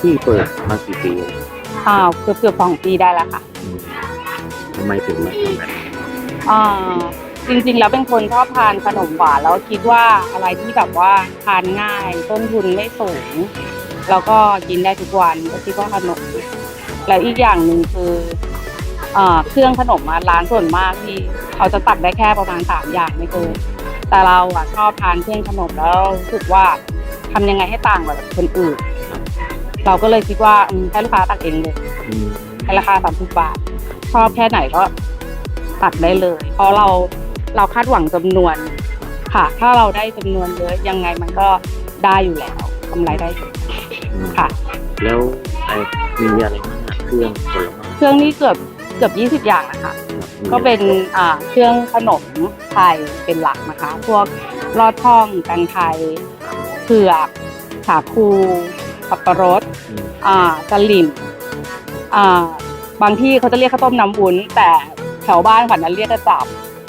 ที่เปิดมากี่ปีอ่าเกือบเกือบสองปีได้แล้วค่ะอืมทำไมถึงมาทำแบบนี้อ่าจริงๆ แล้วเป็นคนชอบทานขนมหวานแล้วคิดว่าอะไรที่แบบว่าทานง่าย ต้นทุนไม่สูง แล้วก็กินได้ทุกวันก็คิดว่าขนมแล้วอีกอย่างหนึ่งคืออ่าเครื่องขนมอะร้านส่วนมากที่เขาจะตักได้แค่ประมาณสามอย่างไม่เกินแต่เราอะชอบทานเครื่องขนมแล้วรู้สึกว่า ทำยังไงให้ต่างกว่าคนอื่น เราก็เลยคิดว่าอืมให้ลูกค้าตักเองเลยอืมในราคาสามสิบบาท ชอบแค่ไหนก็ตักได้เลย เพราะเราเราคาดหวังจำนวนค่ะ ถ้าเราได้จำนวนเยอะยังไงมันก็ได้อยู่แล้วกำไรได้อยู่อืมค่ะ แล้วไอ้มีอะไรบ้างอะเครื่องผลไม้เครื่องนี้เกือบเกือบยี่สิบอย่างนะคะครับมีก็เป็นอ่าเครื่องขนมไทยเป็นหลักนะคะ พวกลอดช่องกันไทย เผือกสาคูสับปะรดอืมอ่าสลิมอ่าบางที่เขาจะเรียกข้าวต้มน้ำวุ้นแต่แถวบ้านขวัญนั้นเรียกกระจับ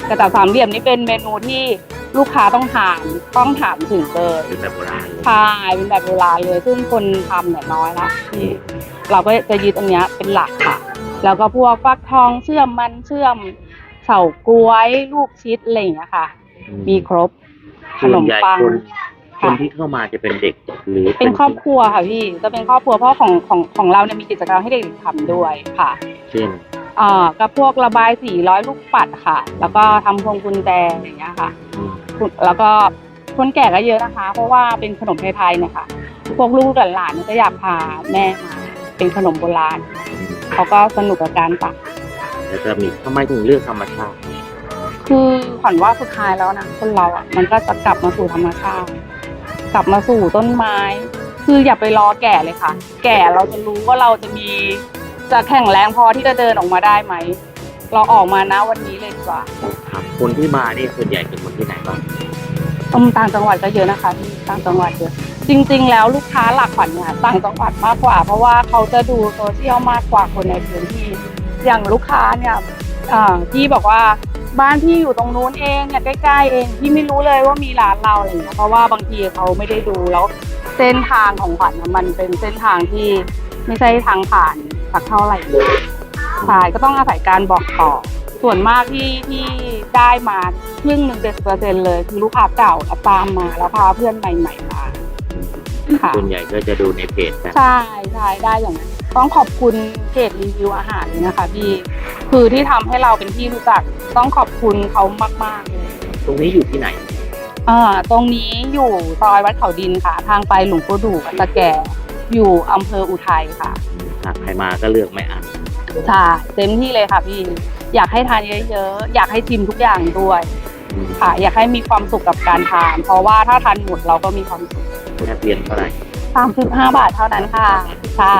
กระจับสามเหลี่ยมนี่เป็นเมนูที่ลูกค้าต้องทานต้องถามถึงเลยเป็นแบบโบราณเลยใช่เป็นแบบโบราณเลย ซึ่งคนทำเนี่ยน้อยละที่เราก็จะยึดอันเนี้ยเป็นหลักค่ะ แล้วก็พวกฟักทองเชื่อมมันเชื่อมเฉาก๊วย ลูกชิดอะไรอย่างเงี้ยค่ะอืมีครบขส่วนมใหญ่ปัง คนคค่ะนที่เข้ามาจะเป็นเด็กหรือเป็นครอบครัวค่ะพี่จะเป็นครอบครัวเพราะของของของเราเนี่ยมีกิจกรรมให้เด็กๆทำด้วยค่ะเช่นอ่าก็พวกระบายสีร้อยลูกปัดค่ะ แล้วก็ทำพวงกุญแจอย่างเงี้ยค่ะอืมแล้วก็คนแก่ก็เยอะนะคะ เพราะว่าเป็นขนมไทยๆเนี่ยค่ะ พวกลูกหลานๆก็อยากพาแม่มาเป็นขนมโบราณอืมเขาก็สนุกกับการตัก แล้วก็มีทำไมถึงเลือกธรรมชาติ คือขวัญว่าสุดท้ายแล้วนะคนเราอะมันก็จะกลับมาสู่ธรรมชาติ กลับมาสู่ต้นไม้ คืออย่าไปรอแก่เลยค่ะ แก่เราจะรู้ว่าเราจะมีจะแข็งแรงพอที่จะเดินออกมาได้ไหม เราออกมานะวันนี้เลยดีกว่าครับคนที่มานี่ส่วนใหญ่เป็นคนที่ไหนบ้างอืมต่างจังหวัดก็เยอะนะคะที่ต่างจังหวัดเยอะจริง ๆ แล้วลูกค้าหลักขวัญเนี่ยต่างจังหวัดมากกว่า เพราะว่าเขาจะดูโซเชียลมากกว่าคนในพื้นที่ อย่างลูกค้าเนี่ยอ่าที่บอกว่า บ้านที่อยู่ตรงนู้นเองเนี่ยใกล้ๆเองที่ไม่รู้เลยว่ามีร้านเราอะไรอย่างเงี้ยเพราะว่าบางทีเขาไม่ได้ดูแล้วเส้นทางของขวัญน่ะมันเป็นเส้นทางที่ไม่ใช่ทางผ่านสักเท่าไหร่เลยใช่ก็ต้องอาศัยการบอกต่อ ส่วนมากที่ที่ได้มาครึ่งหนึ่งเจ็ดเปอร์เซ็นเลยคือลูกค้าเก่าแล้วตามมาแล้วพาเพื่อนใหม่ๆมาค่ะส่วนใหญ่ก็จะดูในเพจกันใช่ใช่ได้อย่างนั้น ต้องขอบคุณเพจรีวิวอาหารเลยนะคะพี่คือที่ทำให้เราเป็นที่รู้จักต้องขอบคุณเขามากๆเลยตรงนี้อยู่ที่ไหน อ่าตรงนี้อยู่ซอยวัดเขาดินค่ะ ทางไปหลวงปู่ดูวัดตะแกอยู่อำเภออุทัยค่ะหากใครมาก็เลือกไม่อันใช่เต็มที่เลยค่ะพี่อยากให้ทานเยอะๆอยากให้ชิมทุกอย่างด้วยอืมค่ะ อยากให้มีความสุขกับการทาน เพราะว่าถ้าทานหมดเราก็มีความสุขแค่เพียนเท่าไหร่ 35 บาทเท่านั้นค่ะค่ะ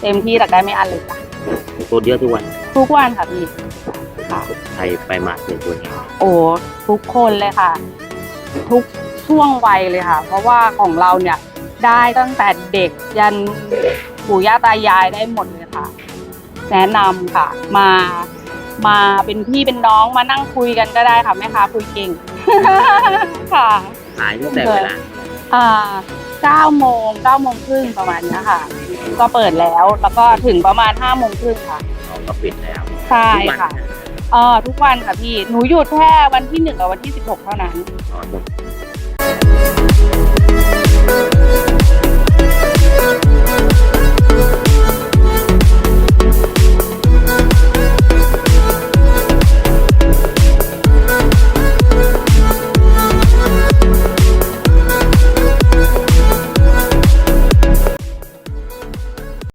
เต็มที่แต่ได้ไม่อันเลยจ้ะตัวเยอะทุกวัน ทุกวันค่ะพี่ค่ะใครไปมาเจอตัวนี้โอ้ทุกคนเลยค่ะ ทุกช่วงวัยเลยค่ะ เพราะว่าของเราเนี่ยได้ตั้งแต่เด็กยันปู่ย่าตายายได้หมดเลยค่ะ แนะนำค่ะ มามาเป็นพี่เป็นน้องมานั่งคุยกันก็ได้ค่ะแม่ค้าคุยเก่ง ค่ะขายตั้งแต่เวลาอ่าเก้าโมงเก้าโมงครึ่งประมาณเนี้ยค่ะ ก็เปิดแล้ว แล้วก็ถึงประมาณห้าโมงครึ่งค่ะ เราก็ปิดแล้วใช่ทุกวันค่ะเออทุกวันค่ะพี่ หนูหยุดแค่วันที่หนึ่งกับวันที่สิบหกเท่านั้นอ๋อหมด